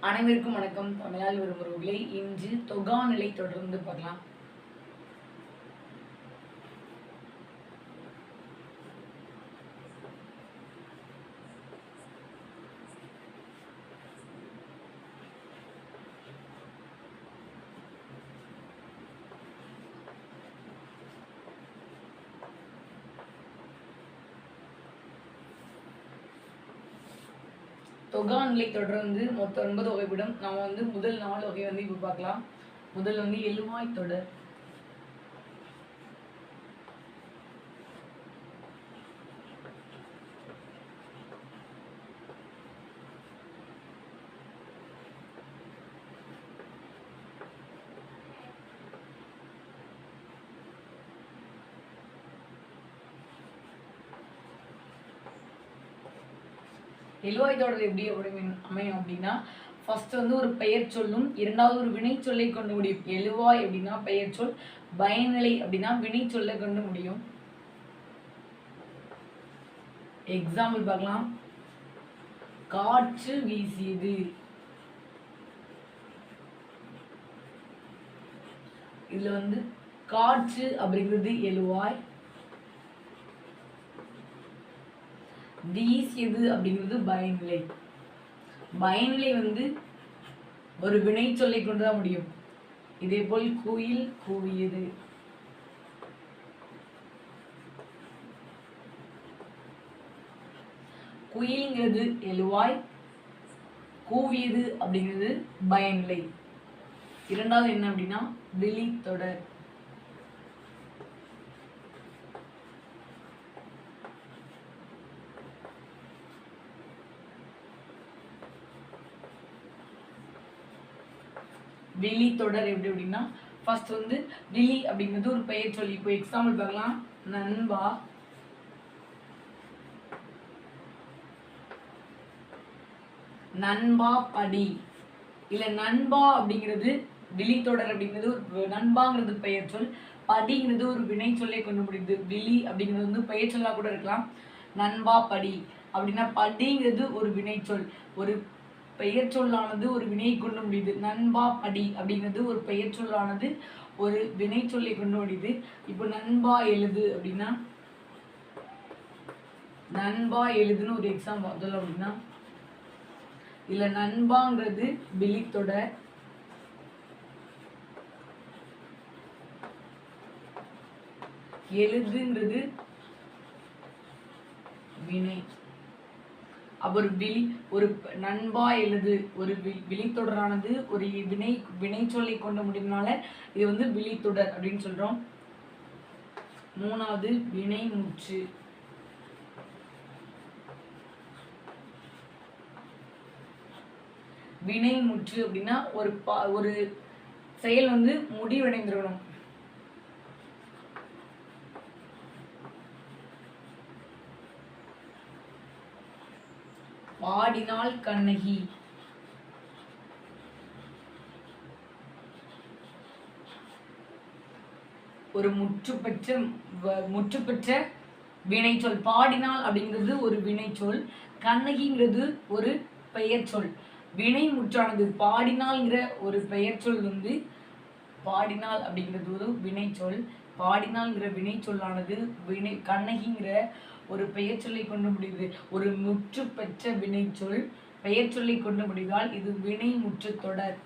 அனைவருக்கும் வணக்கம். தமிழால் ஒரு உறவுகளை இன்று தொகா நிலை தொடர்ந்து பார்க்கலாம். தொகா நிலை தொடர்ந்து மொத்தம் ஒன்பது வகைப்படும் நாம வந்து முதல் நாலு வகை வந்து இப்போ பார்க்கலாம். முதல் வந்து எழுவாய் தொடர். எழுவாய் தொடர் எப்படி அப்படி அமையும் அப்படின்னா ஃபர்ஸ்ட் வந்து ஒரு பெயர் சொல்லும் இரண்டாவது ஒரு வினை சொல்லை கொண்டு முடியும். எழுவாய் அப்படின்னா பெயர் சொல் பயனிலை அப்படின்னா வினை சொல்லை கொண்டு முடியும். எக்ஸாம்பிள் பார்க்கலாம். காற்று வீசியது. இதுல வந்து காற்று அப்படிங்கிறது எழுவாய் வீசியது அப்படிங்கிறது பயநிலை பயனிலை வந்து ஒரு வினை சொல்லை கொண்டுதான் முடியும். இதே போல் குயில் கூவியது. குயில்ங்கிறது எழுவாய் கூவியது அப்படிங்கிறது பயனிலை. இரண்டாவது என்ன அப்படின்னா விழித்தொடர். விழி தொடர் எப்படி அப்படின்னா ஃபர்ஸ்ட் வந்து விழி அப்படிங்கிறது ஒரு பெயர் சொல்லி இப்போ எக்ஸாம்பிள் பார்க்கலாம். நண்பா. நண்பா படி. இல்லை நண்பா அப்படிங்கிறது விழி தொடர் அப்படிங்கிறது ஒரு நண்பாங்கிறது பெயர் சொல். படிங்கிறது ஒரு வினை சொல்லை கொண்டு முடியுது விழி அப்படிங்கிறது வந்து பெயர் சொல்லாக கூட இருக்கலாம். நண்பா படி. அப்படின்னா படிங்கிறது ஒரு வினை சொல். ஒரு பெயர் சொல்லானது ஒரு வினை கொண்டு முடியுது. நண்பா படி அப்படிங்கிறது ஒரு பெயர் சொல்லானது ஒரு வினை சொல்லை கொண்டு முடியுது. இப்போ நண்பா எழுது அப்படின்னா நண்பா எழுதுன்னு ஒரு எக்ஸாம் பார்த்தோம் அப்படின்னா இல்ல நண்பாங்கிறது விழித்தொடர் எழுதுன்றது வினை. அவர் விழி ஒரு நண்பா எழுது ஒரு வி- விழித்தொடரானது ஒரு வினை வினை கொண்ட கொண்டு இது வந்து விழித்தொடர் அப்படின்னு சொல்றோம். மூணாவது வினை மூச்சு. வினை முற்று அப்படின்னா ஒரு பா ஒரு செயல் வந்து முடிவடைந்திருக்கணும். பாடினாள் கண்ணகி. ஒரு முற்றுப்பெற்ற முற்றுப்பெற்ற வினைச்சொல். பாடினாள் அப்படிங்கிறது ஒரு வினைச்சொல். கண்ணகிங்கிறது ஒரு பெயர் சொல் வினை முற்றானது பாடினாள்ங்கிற ஒரு பெயர் சொல் வந்து பாடினாள் அப்படிங்கிறது ஒரு வினைச்சொல். பாடினாள்ங்கிற வினைச்சொல்லானது வினை கண்ணகிங்கிற ஒரு பெயர் சொல்லை கொண்டு முடியுது ஒரு முற்று பெற்ற வினைச்சொல் பெயர் சொல்லை கொண்டு முடிந்தால் இது வினை முற்று தொடர்.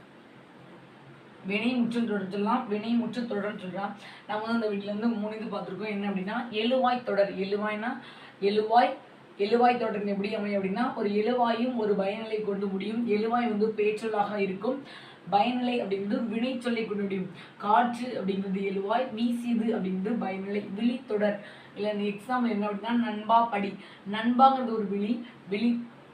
வினை முற்று தொடர் சொல்லலாம் வினை முற்று தொடர் சொல்லலாம். நம்ம வந்து அந்த வீட்டிலேருந்து வந்து மூணு இது பார்த்துருக்கோம். என்ன அப்படின்னா எழுவாய் தொடர். எழுவாய்னா எழுவாய் எழுவாய் தொடர் எப்படி அமையும் அப்படின்னா ஒரு எழுவாயும் ஒரு பயநிலை கொண்டு முடியும். எழுவாய் வந்து பேச்சொல்லாக இருக்கும். பயனிலை அப்படிங்கிறது வினை சொல்லை கொண்டு முடியும். காற்று அப்படிங்கிறது எழுவாய் வீசியது அப்படிங்கிறது பயனிலை விழித்தொடர் இல்லை இந்த எக்ஸாம்பிள் என்ன அப்படின்னா நண்பா படி. நண்பாங்கிறது ஒரு விழி விழி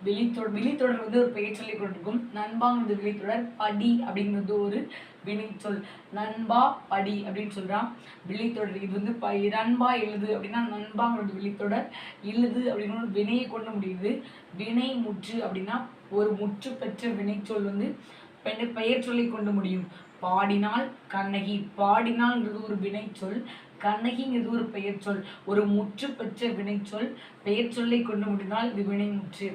விழித்தொடர் விழித்தொடர் வந்து ஒரு பெயர் சொல்லி கொண்டிருக்கும் நண்பாங்கிறது விழித்தொடர் படி அப்படிங்கிறது ஒரு வினைச்சொல் நண்பா படி அப்படின்னு சொல்கிறான் விழித்தொடர் இது வந்து ப நண்பா எழுது அப்படின்னா நண்பாங்கிறது விழித்தொடர் எழுது அப்படின்னு ஒரு வினையை கொண்டு முடியுது. வினை முற்று அப்படின்னா ஒரு முற்று பெற்ற வினைச்சொல் வந்து பெயர் சொல்லி கொண்டு முடியும். பாடினால் கண்ணகி பாடினால்ங்கிறது ஒரு வினைச்சொல் கண்ணகிங்கிறது ஒரு பெயர் சொல் ஒரு முற்று பெற்ற வினைச்சொல் பெயர் சொல்லை கொண்டு முடிந்தால் இது வினை முற்று.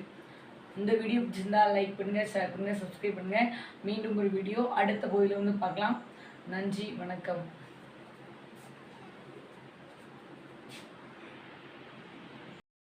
இந்த வீடியோ பிடிச்சிருந்தா லைக் பண்ணுங்கள் ஷேர் பண்ணுங்கள் சப்ஸ்கிரைப் பண்ணுங்கள் மீண்டும் ஒரு வீடியோ அடுத்த கோயிலில் வந்து பார்க்கலாம். நன்றி வணக்கம்.